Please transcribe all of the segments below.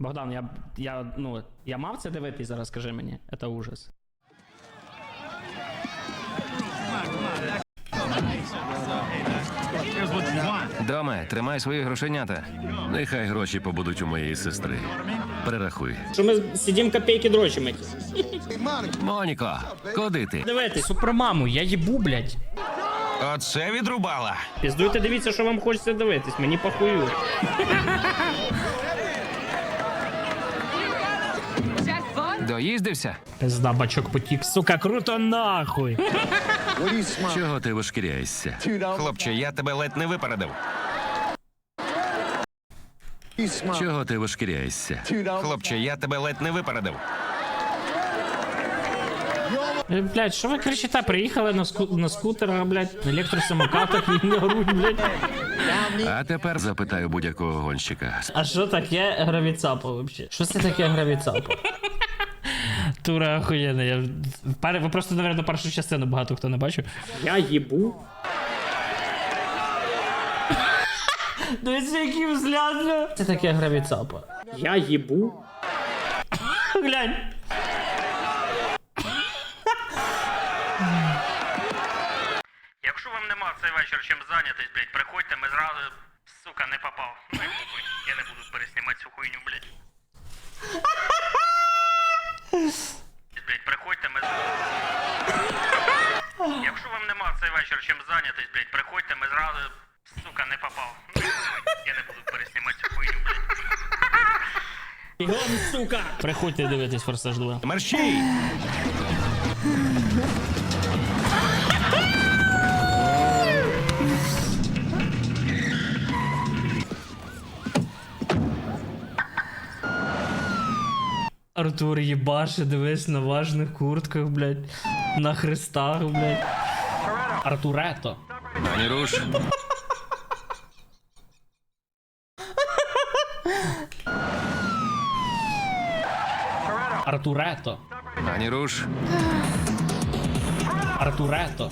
Богдан, я, я, ну, я мав це дивитись зараз, скажи мені. Це ужас. Доме, тримай свої грошенята. Нехай гроші побудуть у моєї сестри. Перерахуй. Що ми сидім копійки дрочимо. Моніко, куди ти? Дивитись, супермаму, я їбу, блядь. Оце відрубала. Піздуйте, дивіться, що вам хочеться дивитись, мені похую. Доїздився? Пизда, бачок потік, сука, круто нахуй. Чого ти вишкіряєшся? Хлопче, я тебе ледь не випередив. Чого ти вишкіряєшся? Хлопче, я тебе ледь не випередив. Е, Блядь, що ви кричите? Приїхали на, ску... на скутерах, блядь, на електросамокатах і не грудь, блядь. А тепер запитаю будь-якого гонщика. А що таке гравіцапа вообще? Що це таке гравіцапа? Тура охуєнна. Я... пер- Ви просто, наверное, першу частину багато хто не бачив. Я їбу. Дивіться, який взгляд. Це таке гравіцапа. Я їбу. Глянь. Якщо вам нема цей вечір чим зайнятись, блядь, приходьте, ми зразу, сука, не попав. Ну я не буду переснімати цю хуйню, блядь. Блядь, приходьте, ми Якщо вам нема цей вечір чим зайнятись, блять, приходьте, ми зразу, сука, не попав. Я не буду переснімати цю хуйню, блять. Бігом, сука! Приходьте дивитись Форсаж 2. Мерщій! Артур їбаше, дивись на важних куртках, блядь. На хрестах, блядь. Артурето. Ані руш. Артурето. Ані руш. Артурето.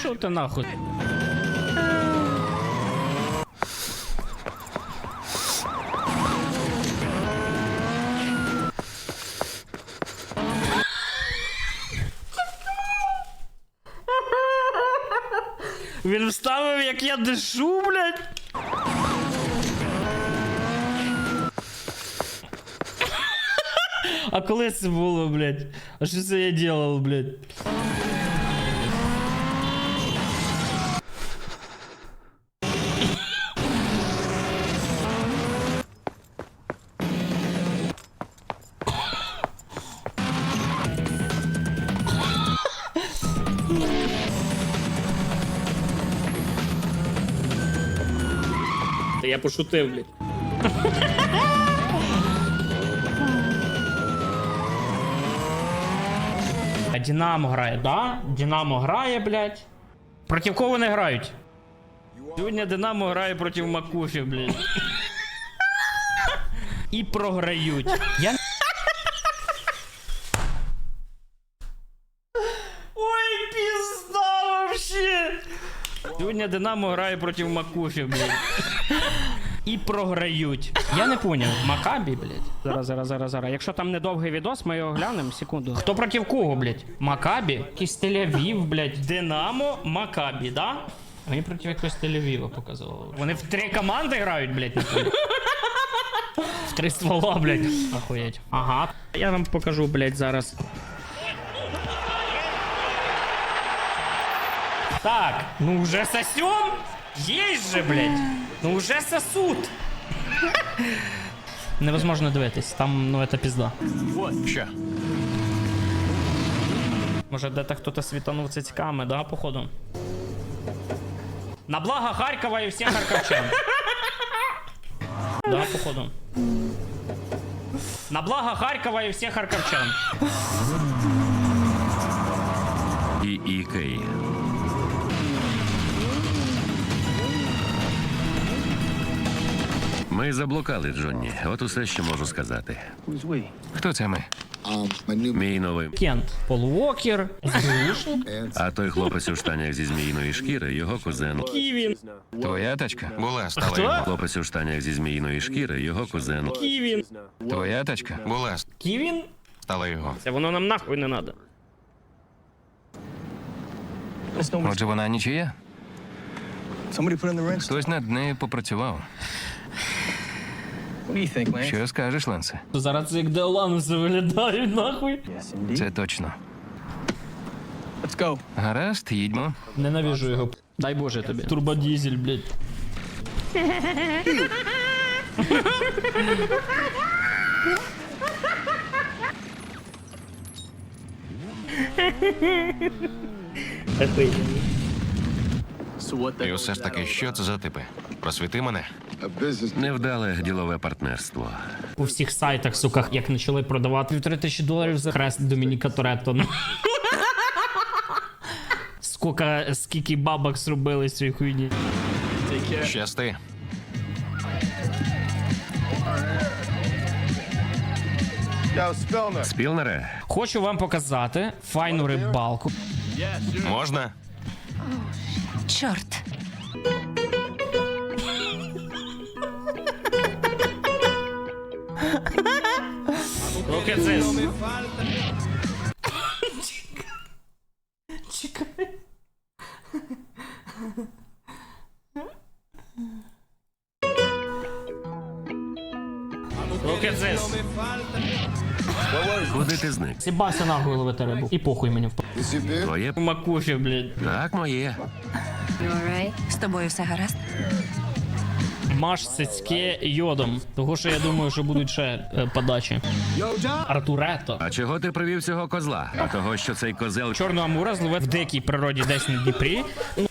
Що ти нахуй? Він вставив, як я дишу, блядь. А коли це було, блядь? А що це я делал, блядь? Я пошутив, блядь. А Динамо грає, да? Динамо грає, блядь. Проти кого вони грають? Сьогодні Динамо грає проти Макуфі, блядь. І програють. Я... Ой, пізда вообще. Сьогодні Динамо грає проти Макуфі, блядь. І програють. Я не поняв. Макабі, блядь. Зараз, зараз, зараз, зараз. Якщо там недовгий відос, ми його глянемо. Секунду. Хто проти кого, блядь? Макабі? Якийсь Тель-Авів, блядь. Динамо, Макабі, да? Мені проти якогось Тель-Авіва показували. Вони в три команди грають, блядь, не понял. В три ствола, блядь. Охуєть. Ага. Я вам покажу, блядь, зараз. Так, ну уже сосем? Есть же, блядь. Ну уже сосут. Невозможно дивитись, там, ну, это пізда. Що? Може, де-то хтось світанув цицьками, да, походу? На благо Харкова і всіх харківчан. Да, походу. На благо Харкова і всіх харківчан. І Ікей. Ми заблукали, Джонні. От усе, що можу сказати. Хто це ми? Мій новий. Кент. Пол Уокер. Зрушив. А той хлопець у штанях зі зміїної шкіри, його кузен. Ківін. Твоя тачка? Була, стала Хто? його. Хлопець у штанях зі зміїної шкіри, його кузен. Ківін. Твоя тачка? Була, Ківін? стала його. Це воно нам нахуй не надо. Отже, вона нічия? Хтось над нею попрацював. What do you think, Lance? Що скажеш, Ленсе? Зараз це як Деолануси виглядають нахуй. Це точно. Let's go. Гаразд, їдьмо. Ненавижу його. Дай Боже тобі. Турбодізель, блядь. What І все ж таки, що це за типи? Просвіти мене. Невдале ділове партнерство. По всіх сайтах, сука, як почали продавати півтори тисячі доларів за хрест Домініка Торетто. Скільки, скільки бабок зробили з цієї хуйні. Щасти. Спілнере, Хочу вам показати файну рибалку. Можна? Чорт. Look at this. Чекай. Look at this. куди ти зник? Сібався нахуй ловити рибу. І похуй мені в? Твоє макуші, блядь. так, моє. З тобою все гаразд? Маш цицьке йодом. Того, що я думаю, що будуть ще е, подачі. Артурето. А чого ти привів цього козла? А того, що цей козел Чорного амура зловив в дикій природі десь на Дніпрі. Ну.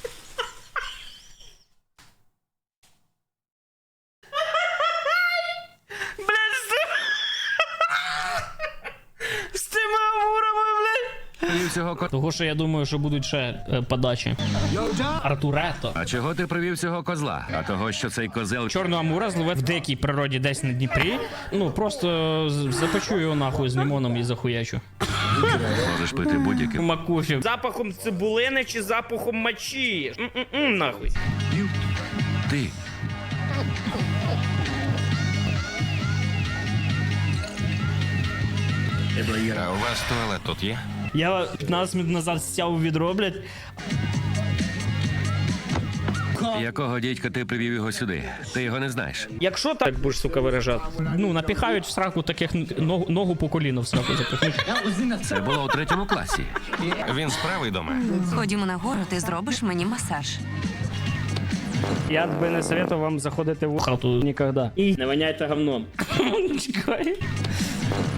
Блядь, з тим... З тими амурами, блядь. привів цього ко... Того, що я думаю, що будуть ще е, подачі. Артурето. А чого ти привів цього козла? А того, що цей козел Чорного амура зловив в дикій природі десь на Дніпрі. Ну, просто з- запечу його нахуй з лимоном і захуячу. можеш пити будь-яким. Макуші. Запахом цибулини чи запахом мочі? М-м-м, нахуй. Ти. А у вас туалет тут є? Я 15 минут назад стяв відро, блядь. Якого дідька ти привів його сюди? Ти його не знаєш. Якщо так будеш, сука, виражати. Ну, напіхають в сраку таких ногу, ногу по коліну в сраку запихнуть. Це було у третьому класі. Він справий дома. Ходімо нагору, ти зробиш мені масаж. Я би не советував вам заходити в хату ніколи. І не воняйте говном. Чекай.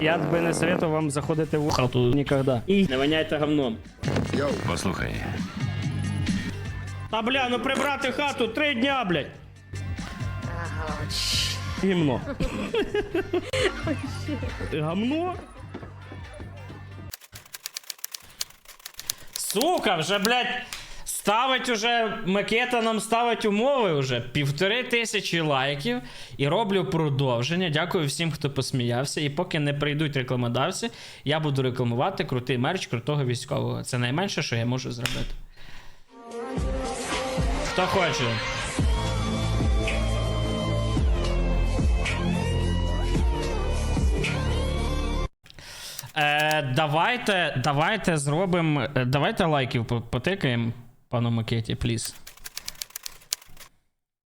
Я би не советував вам заходити в хату ніколи. І не воняйте говном. Послухай, Та бля, ну прибрати хату три дня, блядь. Гімно. Гамно? Сука, вже, блядь, ставить уже, макета нам ставить умови вже. Півтори тисячі лайків. І роблю продовження. Дякую всім, хто посміявся. І поки не прийдуть рекламодавці, я буду рекламувати крутий мерч крутого військового. Це найменше, що я можу зробити. Хто хоче? Е, давайте, давайте зробимо. Давайте лайків потикаємо, пану Макеті, пліз.